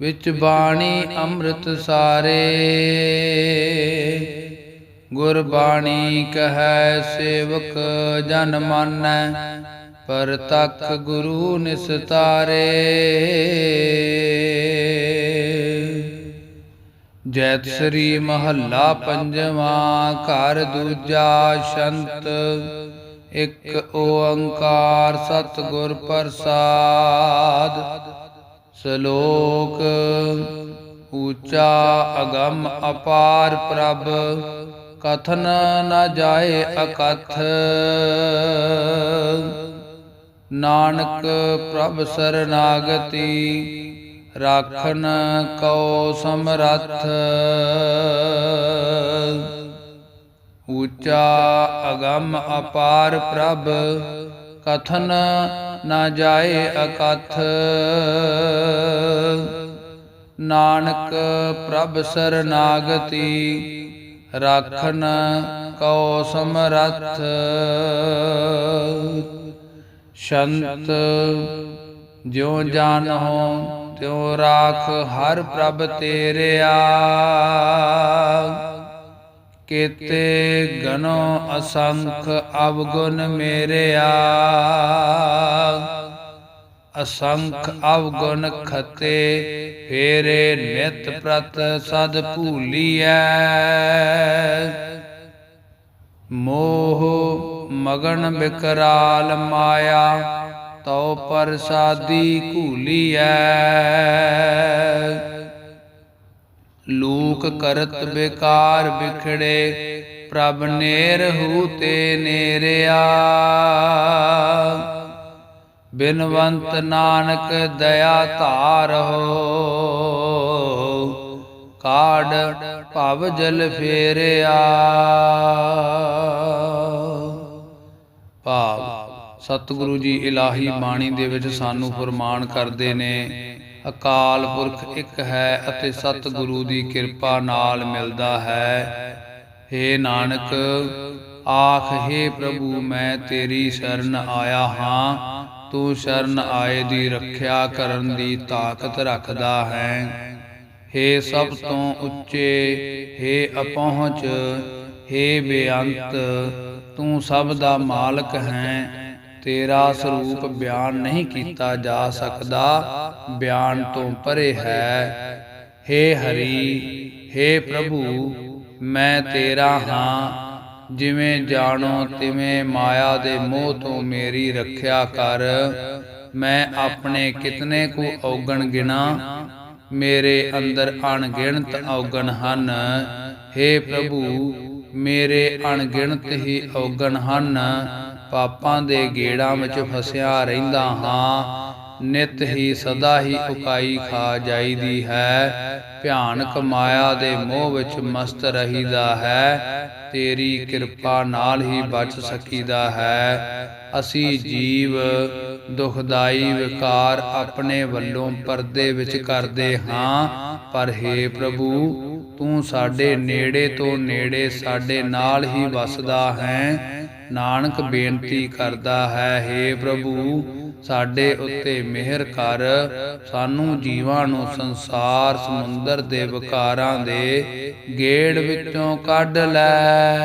ਵਿੱਚ ਬਾਣੀ ਅੰਮ੍ਰਿਤ ਸਾਰੇ। ਗੁਰ ਬਾਣੀ ਕਹੈ, ਸੇਵਕ ਜਨ ਮਾਨੈ, ਪਰ ਤਕ ਗੁਰੂ ਨਿਸਤਾਰੇ। ਜੈਤ ਸ੍ਰੀ ਮਹੱਲਾ ਪੰਜਵਾਂ, ਘਰ ਦੂਜਾ ਸ਼ੰਤ, ਇੱਕ ਓੰਕਾਰ ਸਤਿਗੁਰ ਪ੍ਰਸਾਦ। ਸ਼ਲੋਕ ਊਚਾ ਅਗੰਮ ਅਪਾਰ ਪ੍ਰਭ, ਕਥਨ ਨ ਜਾਏ ਅਕਥ। ਨਾਨਕ ਪ੍ਰਭ ਸਰਨਾਗਤੀ ਰਾਖਨ ਕਉ ਸਮਰੱਥ। ਊਚਾ ਅਗੰਮ ਅਪਾਰ ਪ੍ਰਭ, ਕਥਨ ਨਾ ਜਾਏ ਅਕਥ। ਨਾਨਕ ਪ੍ਰਭ ਸਰਨਾਗਤੀ ਰਾਖਨ ਕਉ ਸਮਰੱਥ। ਸ਼ੰਤ ਜਿਉ ਜਾਣੋ ਤਿਉ ਰਾਖ ਹਰ ਪ੍ਰਭ ਤੇਰਿਆ। ਕੀਤੇ ਗਨੋ ਅਸੰਖ ਅਵਗੁਣ ਮੇਰਿਆ ਅਸੰਖ ਅਵਗੁਣ ਖਤੇ ਫੇਰੇ ਨਿਤ ਪ੍ਰਤ ਸਦ ਭੂਲੀਐ। ਮੋਹ ਮਗਨ ਬਿਕਰਾਲ ਮਾਇਆ, ਤਉ ਪ੍ਰਸਾਦੀ ਘੂਲੀਐ। ਲੂਕ ਕਰਤ ਬੇਕਾਰ ਵਿਖੜੇ, ਪ੍ਰਭ ਨੇਰ ਹੂ ਤੇ ਨੇਰਿਆ। ਬਿਨਵੰਤ ਨਾਨਕ ਦਇਆ ਧਾਰੋ ਕਾੜ ਭਵ ਜਲ ਫੇਰਿਆ। ਭਾਵ, ਸਤਿਗੁਰੂ ਜੀ ਇਲਾਹੀ ਬਾਣੀ ਦੇ ਵਿੱਚ ਸਾਨੂੰ ਫਰਮਾਨ ਕਰਦੇ ਨੇ ਅਕਾਲ ਪੁਰਖ ਇੱਕ ਹੈ ਅਤੇ ਸਤਿਗੁਰੂ ਦੀ ਕਿਰਪਾ ਨਾਲ ਮਿਲਦਾ ਹੈ। ਏ ਨਾਨਕ, ਆਖ, ਹੈ ਪ੍ਰਭੂ, ਮੈਂ ਤੇਰੀ ਸ਼ਰਨ ਆਇਆ ਹਾਂ। ਤੂੰ ਸ਼ਰਨ ਆਏ ਦੀ ਰੱਖਿਆ ਕਰਨ ਦੀ ਤਾਕਤ ਰੱਖਦਾ ਹੈ। ਹੇ ਸਭ ਤੋਂ ਉੱਚੇ, ਹੇ ਅਪਹੁੰਚ, ਹੇ ਬੇਅੰਤ, ਤੂੰ ਸਭ ਦਾ ਮਾਲਕ ਹੈ। ਤੇਰਾ ਸਰੂਪ ਬਿਆਨ ਨਹੀਂ ਕੀਤਾ ਜਾ ਸਕਦਾ, ਬਿਆਨ ਤੋਂ ਪਰੇ ਹੈ। ਹੇ ਹਰੀ, ਹੇ ਪ੍ਰਭੂ, ਮੈਂ ਤੇਰਾ ਹਾਂ। ਜਿਵੇਂ ਜਾਣੋ, ਤਿਵੇਂ ਮਾਇਆ ਦੇ ਮੋਹ ਤੋਂ ਮੇਰੀ ਰੱਖਿਆ ਕਰ। ਮੈਂ ਆਪਣੇ ਕਿਤਨੇ ਕੁ ਔਗਣ ਗਿਣਾ, ਮੇਰੇ ਅੰਦਰ ਅਣਗਿਣਤ ਔਗਣ ਹਨ। हे ਪ੍ਰਭੂ, ਮੇਰੇ ਅਣਗਿਣਤ ਹੀ ਔਗਣ ਹਨ। ਪਾਪਾਂ ਦੇ ਗੇੜਾਂ ਵਿੱਚ ਫਸਿਆ ਰਹਿੰਦਾ ਹਾਂ। ਨਿਤ ਹੀ ਸਦਾ ਹੀ ਉਕਾਈ ਖਾ ਜਾਈਦੀ ਹੈ। ਭਿਆਨਕ ਮਾਇਆ ਦੇ ਮੋਹ ਵਿੱਚ ਮਸਤ ਰਹੀਦਾ ਹੈ। ਤੇਰੀ ਕਿਰਪਾ ਨਾਲ ਹੀ ਬਚ ਸਕੀਦਾ ਹੈ। ਅਸੀਂ ਜੀਵ ਦੁਖਦਾਈ ਵਿਕਾਰ ਆਪਣੇ ਵੱਲੋਂ ਪਰਦੇ ਵਿੱਚ ਕਰਦੇ ਹਾਂ। ਪਰ हे ਪ੍ਰਭੂ ਤੂੰ ਸਾਡੇ ਨੇੜੇ ਤੋਂ ਨੇੜੇ, ਸਾਡੇ ਨਾਲ ਹੀ ਵਸਦਾ ਹੈ। ਨਾਨਕ ਬੇਨਤੀ ਕਰਦਾ ਹੈ हे ਪ੍ਰਭੂ, ਸਾਡੇ ਉੱਤੇ ਮਿਹਰ ਕਰ। ਸਾਨੂੰ ਜੀਵਾਂ ਨੂੰ ਸੰਸਾਰ, ਸਮੁੰਦਰ ਦੇ ਵਿਕਾਰਾਂ ਦੇ ਗੇੜ ਵਿੱਚੋਂ ਕੱਢ ਲੈ।